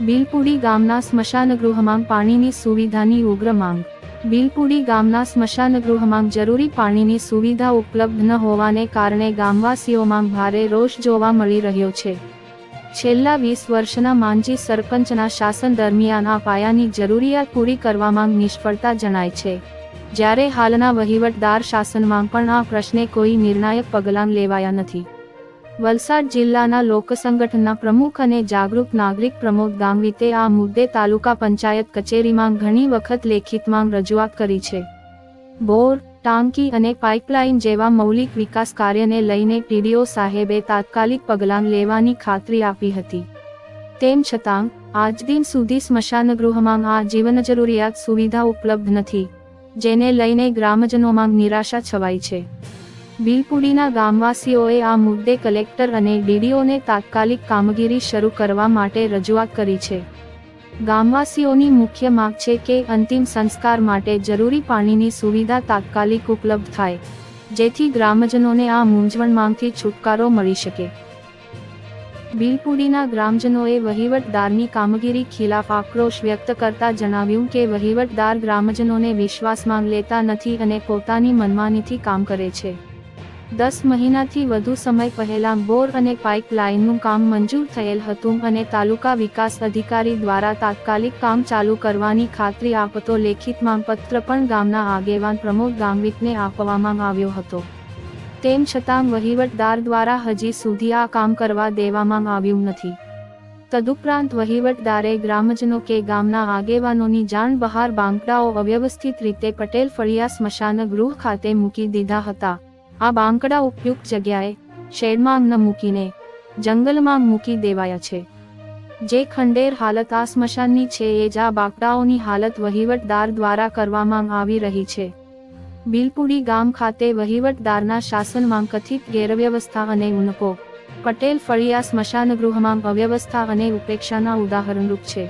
બિલપુડી ગામના સ્મશાનગૃહમાં પાણીની સુવિધાની ઉગ્ર માંગ. બિલપુડી ગામના સ્મશાનગૃહમાં જરૂરી પાણીની સુવિધા ઉપલબ્ધ ન હોવાને કારણે ગામવાસીઓમાં ભારે રોષ જોવા મળી રહ્યો છે. છેલ્લા વીસ વર્ષના માંજી સરપંચના શાસન દરમિયાન આ પાયાની જરૂરિયાત પૂરી કરવામાં નિષ્ફળતા જણાય છે. જ્યારે હાલના વહીવટદાર શાસનમાં પણ આ પ્રશ્ને કોઈ નિર્ણાયક પગલાં લેવાયા નથી. વલસાડ જિલ્લાના લોકસંગઠનના પ્રમુખ અને જાગૃત નાગરિક પ્રમોદ ગાંગવીતે આ મુદ્દે તાલુકા પંચાયત કચેરીમાં ઘણી વખત લેખિતમાં રજૂઆત કરી છે. બોર, ટાંકી અને પાઇપલાઇન જેવા મૌલિક વિકાસ કાર્યને લઈને ટીડીઓ સાહેબે તાત્કાલિક પગલાં લેવાની ખાતરી આપી હતી. તેમ છતાં, આજ દિન સુધી સ્મશાનગૃહમાં આ જીવન જરૂરિયાત સુવિધા ઉપલબ્ધ નથી, જેને લઈને ગ્રામજનોમાં નિરાશા છવાઈ છે. બિલપુડીના ગામવાસીઓએ આ મુદ્દે કલેક્ટર અને ડીડીઓને તાત્કાલિક કામગીરી શરૂ કરવા માટે રજૂઆત કરી છે. ગામવાસીઓની મુખ્ય માંગ છે કે અંતિમ સંસ્કાર માટે જરૂરી પાણીની સુવિધા તાત્કાલિક ઉપલબ્ધ થાય, જેથી ગ્રામજનોને આ મૂંઝવણમાંથી છુટકારો મળી શકે. બિલપુડીના ગ્રામજનોએ વહીવટદારની કામગીરી ખિલાફ આક્રોશ વ્યક્ત કરતા જણાવ્યું કે વહીવટદાર ગ્રામજનોને વિશ્વાસમાં લેતા નથી અને પોતાની મનમાનીથી કામ કરે છે. દસ મહિનાથી વધુ સમય પહેલા બોર અને પાઇપલાઇનનું કામ મંજૂર થયેલ હતું અને તાલુકા વિકાસ અધિકારી દ્વારા તાત્કાલિક કામ ચાલુ કરવાની ખાતરી આપતો લેખિતમાં પત્ર પણ ગામના આગેવાન પ્રમોદ ગામવિકને આપવામાં આવ્યો હતો. તેમ છતાં વહીવટદાર દ્વારા હજી સુધી આ કામ કરવા દેવામાં આવ્યું નથી. તદુપરાંત વહીવટદારે ગ્રામજનો કે ગામના આગેવાનોની જાણ બહાર બાંકડાઓ અવ્યવસ્થિત રીતે પટેલ ફળિયા સ્મશાન ગૃહ ખાતે મૂકી દીધા હતા. આ બાંકડા ઉપયુક્ત જગ્યાએ શેડમાં ન મૂકીને જંગલમાં મૂકી દેવાયા છે. જે ખંડેર હાલત આ સ્મશાનની છે એ જ આ બાંકડાઓની હાલત વહીવટદાર દ્વારા કરવામાં આવી રહી છે. બિલપુડી ગામ ખાતે વહીવટદારના શાસનમાં કથિત ગેરવ્યવસ્થા અને ઉનકો, પટેલ ફળિયા સ્મશાનગૃહમાં અવ્યવસ્થા અને ઉપેક્ષાના ઉદાહરણરૂપ છે.